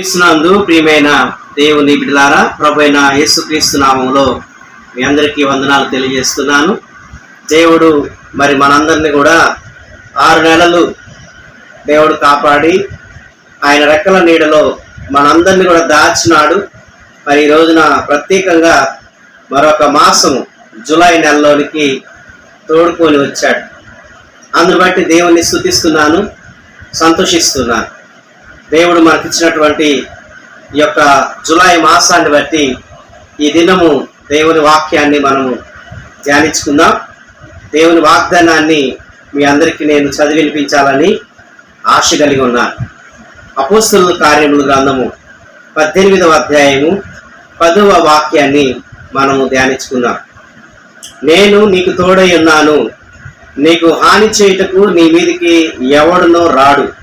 క్రీస్తునందు ప్రియమైన దేవుని బిడ్డలారా ప్రభు అయిన యేసుక్రీస్తు నామంలో మీ అందరికీ వందనాలు తెలియజేస్తున్నాను. దేవుడు మరి మనందరినీ కూడా ఆరు నెలలు దేవుడు కాపాడి ఆయన రెక్కల నీడలో మనందరినీ కూడా దాచినాడు. మరి ఈ రోజున ప్రత్యేకంగా మరొక మాసము జూలై నెలలోనికి తోడుకొని వచ్చాడు. అందును బట్టి దేవుణ్ణి స్థుతిస్తున్నాను సంతోషిస్తున్నాను. దేవుడు మనకిచ్చినటువంటి ఈ యొక్క జులై మాసాన్ని బట్టి ఈ దినము దేవుని వాక్యాన్ని మనము ధ్యానించుకుందాం. దేవుని వాగ్దానాన్ని మీ అందరికీ నేను చదివినిపించాలని ఆశ కలిగి ఉన్నాను. అపోస్తుల కార్యములు గ్రంథము పద్దెనిమిదవ అధ్యాయము పదవ వాక్యాన్ని మనము ధ్యానించుకుందాం. నేను నీకు తోడై ఉన్నాను. నీకు హాని చేయుటకు నీ మీదికి ఎవడునో రాడు.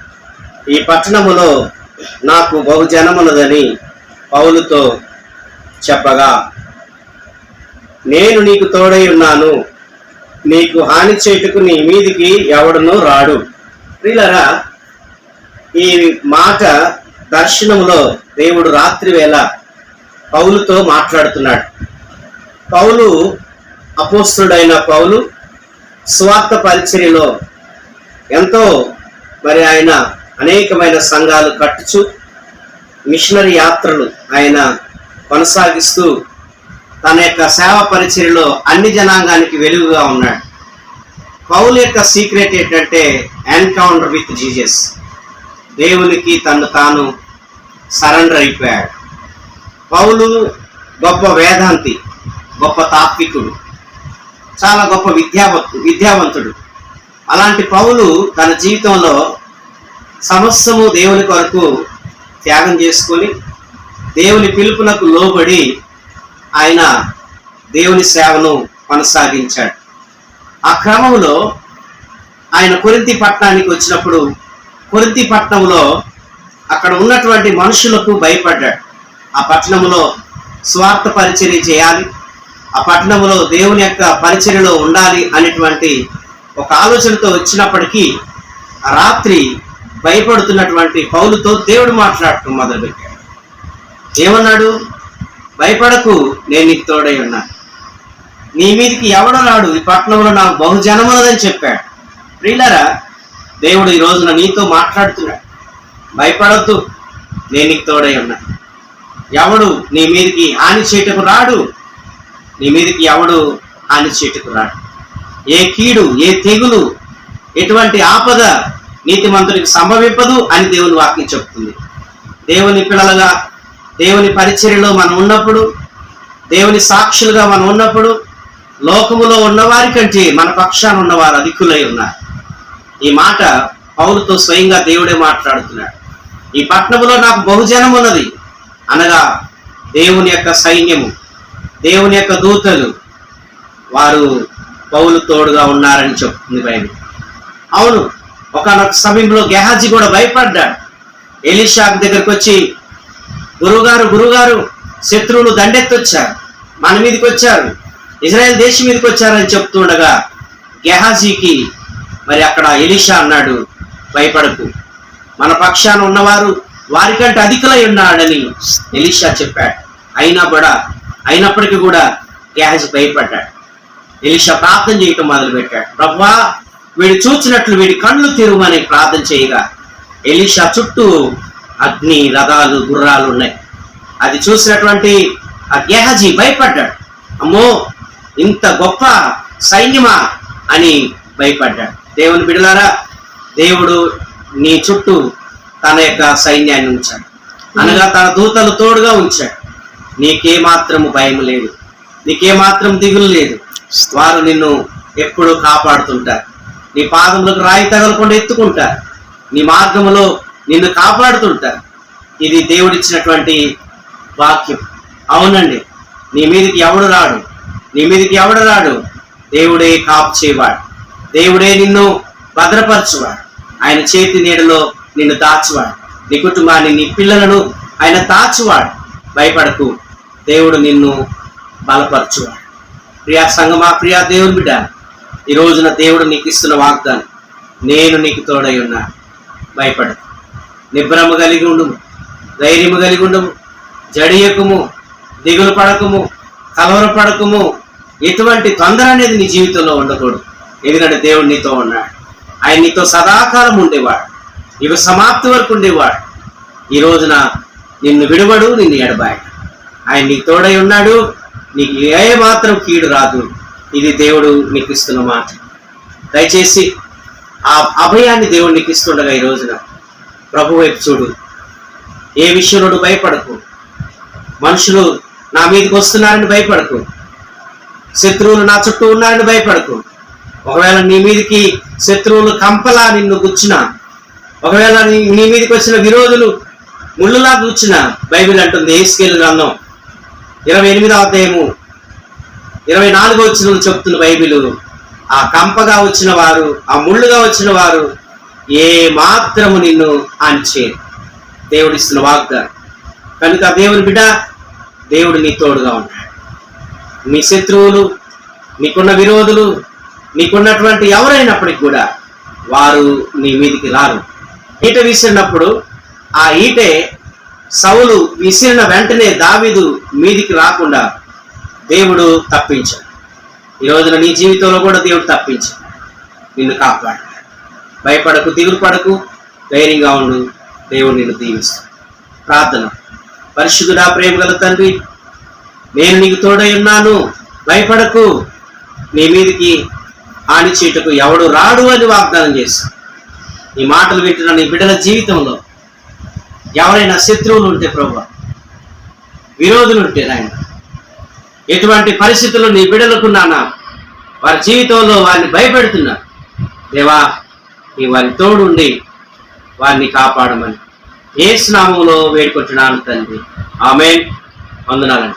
ఈ పట్టణములో నాకు బహుజనములదని పౌలుతో చెప్పగా నేను నీకు తోడై ఉన్నాను నీకు హాని చేయుటకు నీ మీదికి ఎవడనూ రాడు. ప్రియులరా ఈ మాట దర్శనములో దేవుడు రాత్రి వేళ పౌలుతో మాట్లాడుతున్నాడు. పౌలు అపోస్తుడైన పౌలు స్వార్థ పరిచర్యలో ఎంతో మరి ఆయన అనేకమైన సంఘాలు కట్టుచు మిషనరీ యాత్రలు ఆయన కొనసాగిస్తూ తన యొక్క సేవ పరిచయలో అన్ని జనాంగానికి వెలుగుగా ఉన్నాడు. పౌలు యొక్క సీక్రెట్ ఏంటంటే ఎన్కౌంటర్ విత్ జీజస్ దేవునికి తను తాను సరెండర్ అయిపోయాడు. పౌలు గొప్ప వేదాంతి గొప్ప తాత్వికుడు చాలా గొప్ప విద్యావంతు విద్యావంతుడు. అలాంటి పౌలు తన జీవితంలో సమస్తము దేవుని కొరకు త్యాగం చేసుకొని దేవుని పిలుపునకు లోబడి ఆయన దేవుని సేవను కొనసాగించాడు. ఆ క్రమంలో ఆయన కొరింతి పట్టణానికి వచ్చినప్పుడు కొరింతి పట్టణంలో అక్కడ ఉన్నటువంటి మనుషులకు భయపడ్డాడు. ఆ పట్టణంలో స్వార్థ పరిచర్య చేయాలి ఆ పట్టణంలో దేవుని యొక్క పరిచర్యలో ఉండాలి అనేటువంటి ఒక ఆలోచనతో వచ్చినప్పటికీ రాత్రి భయపడుతున్నటువంటి పౌలుతో దేవుడు మాట్లాడటం మొదలుపెట్టాడు. ఏమన్నాడు? భయపడకు నేను నీకు తోడై ఉన్నాను నీ మీదకి ఎవడో రాడు? ఈ పట్టణంలో నాకు బహుజనమున్నదని చెప్పాడు. ప్రియులరా దేవుడు ఈ రోజున నీతో మాట్లాడుతున్నాడు. భయపడద్దు నేను నీకు తోడై ఉన్నా. ఎవడు నీ మీదకి హాని చేయటకు రాడు? నీ మీదకి ఎవడు హాని చేయటకు రాడు? ఏ కీడు ఏ తెగులు ఎటువంటి ఆపద నీతిమంతుడికి సంభవింపదు అని దేవుని వాక్యం చెప్తుంది. దేవుని పిల్లలుగా దేవుని పరిచర్యలో మనం ఉన్నప్పుడు దేవుని సాక్షులుగా మనం ఉన్నప్పుడు లోకములో ఉన్నవారి కంటే మన పక్షాన ఉన్నవారు అధికులై ఉన్నారు. ఈ మాట పౌరుతో స్వయంగా దేవుడే మాట్లాడుతున్నాడు. ఈ పట్టణంలో నాకు బహుజనం ఉన్నది. అనగా దేవుని యొక్క సైన్యము దేవుని యొక్క దూతలు వారు పౌలు తోడుగా ఉన్నారని చెప్తుంది బైబిల్. అవును ఒకనొక సమయంలో గెహాజీ కూడా భయపడ్డాడు. ఎలీషాక్ దగ్గరకు వచ్చి గురువుగారు గురుగారు శత్రువులు దండెత్తొచ్చారు. మన మీదకి వచ్చారు. ఇజ్రాయెల్ దేశం మీదకి వచ్చారని చెప్తుండగా గెహాజీకి మరి అక్కడ ఎలీషా అన్నాడు భయపడకు. మన పక్షాన ఉన్నవారు వారికంటే అధికులై ఉన్నాడని ఎలీషా చెప్పాడు. అయినా కూడా అయినప్పటికీ కూడా గెహాజీ భయపడ్డాడు. ఎలీషా ప్రార్థన చేయటం మొదలుపెట్టాడు. ప్రభా వీడు చూచినట్లు వీడి కళ్ళు తెరువని ప్రార్థన చేయగా ఎలీషా చుట్టూ అగ్ని రథాలు గుర్రాలు ఉన్నాయి. అది చూసినటువంటి ఆ గెహజీ భయపడ్డాడు. అమ్మో ఇంత గొప్ప సైన్యమా? అని భయపడ్డాడు. దేవుని బిడలారా దేవుడు నీ చుట్టూ తన యొక్క సైన్యాన్ని ఉంచాడు. అనగా తన దూతలు తోడుగా ఉంచాడు. నీకేమాత్రము భయం లేదు. నీకేమాత్రం దిగులు లేదు. వారు నిన్ను ఎప్పుడూ కాపాడుతుంటారు. నీ పాదములకు రాయి తగలకుండా ఎత్తుకుంటారు. నీ మార్గములో నిన్ను కాపాడుతుంటారు. ఇది దేవుడిచ్చినటువంటి వాక్యం. అవునండి నీ మీదకి ఎవడు రాడు? నీ మీదకి ఎవడు రాడు? దేవుడే కాపు చేయవాడు. దేవుడే నిన్ను భద్రపరచువాడు. ఆయన చేతి నీడలో నిన్ను దాచువాడు. నీ కుటుంబాన్ని నీ పిల్లలను ఆయన దాచువాడు. భయపడకు దేవుడు నిన్ను బలపరచువాడు. ప్రియా సంగమా ప్రియా దేవుని బిడ్డ ఈ రోజున దేవుడు నీకు ఇస్తున్న వాగ్దానం నేను నీకు తోడై ఉన్నా. భయపడ నిబ్రమ కలిగి ఉండుము ధైర్యము కలిగి ఉండుము జడియకుము దిగులు పడకము కలవర పడకము. ఎటువంటి తొందర అనేది నీ జీవితంలో ఉండకూడదు. ఎందుకంటే దేవుడు నీతో ఉన్నాడు. ఆయన నీతో సదాకాలం ఉండేవాడు. ఇవి సమాప్తి వరకు ఉండేవాడు. ఈ రోజున నిన్ను విడవడు నిన్ను ఎడబాయడు. ఆయన నీకు తోడై ఉన్నాడు నీకు ఏ మాత్రం కీడు రాదు. ఇది దేవుడు నీకు ఇస్తున్న మాట. దయచేసి ఆ అభయాన్ని దేవుడు నీకు ఇస్తుండగా ఈ రోజున ప్రభు వైపు చూడు. ఏ విషయంలో భయపడకు. మనుషులు నా మీదకి వస్తున్నారని భయపడకు. శత్రువులు నా చుట్టూ ఉన్నారని భయపడకు. ఒకవేళ నీ మీదకి శత్రువులు కంపలా నిన్ను గుచ్చినా ఒకవేళ నీ నీ మీదకి వచ్చిన విరోధులు ముళ్ళులా కూర్చున్న బైబిల్ అంటుంది ఏసుకేలు గ్రంథం ఇరవై ఎనిమిదవ అధ్యాయము ఇరవై నాలుగో వచ్చిన చెప్తున్న బైబిల్ ఆ కంపగా వచ్చిన వారు ఆ ముళ్ళుగా వచ్చిన వారు ఏ మాత్రము నిన్ను అంచే దేవుడిస్తున్న వాగ్దానం. కనుక దేవుని బిడ్డ దేవుడు నీ తోడుగా ఉంటాడు. నీ శత్రువులు నీకున్న విరోధులు నీకున్నటువంటి ఎవరైనప్పటికి కూడా వారు నీ మీదికి రారు. ఈట విసిరినప్పుడు ఆ ఈటే సౌలు విసిరిన వెంటనే దావీదు మీదికి రాకుండా దేవుడు తప్పించాడు. ఈ రోజున నీ జీవితంలో కూడా దేవుడు తప్పించాడు. నిన్ను కాపాడు. భయపడకు దిగులు పడకు ధైర్యంగా ఉండు. దేవుడు నిన్ను దీవిస్తాడు. ప్రార్థన. పరిశుద్ధుడా ప్రేమ గల తండ్రి నేను నీకు తోడై ఉన్నాను. భయపడకు. నీ మీదికి ఆని చీటకు ఎవడు రాడు అని వాగ్దానం చేశాను ఈ మాటలు వింటున్న నీ బిడ్డల జీవితంలో ఎవరైనా శత్రువులు ఉంటే ప్రభు విరోధులు ఉంటే నాయన ఎటువంటి పరిస్థితులు నీ బిడ్డలకు నాన్న వారి జీవితంలో వారిని భయపెడుతున్నా. దేవా నీ వారి తోడుండి వారిని కాపాడమని. ఏ స్నామంలో వేడుకొచ్చున్నాను తండ్రి. ఆమె వందనాలండి.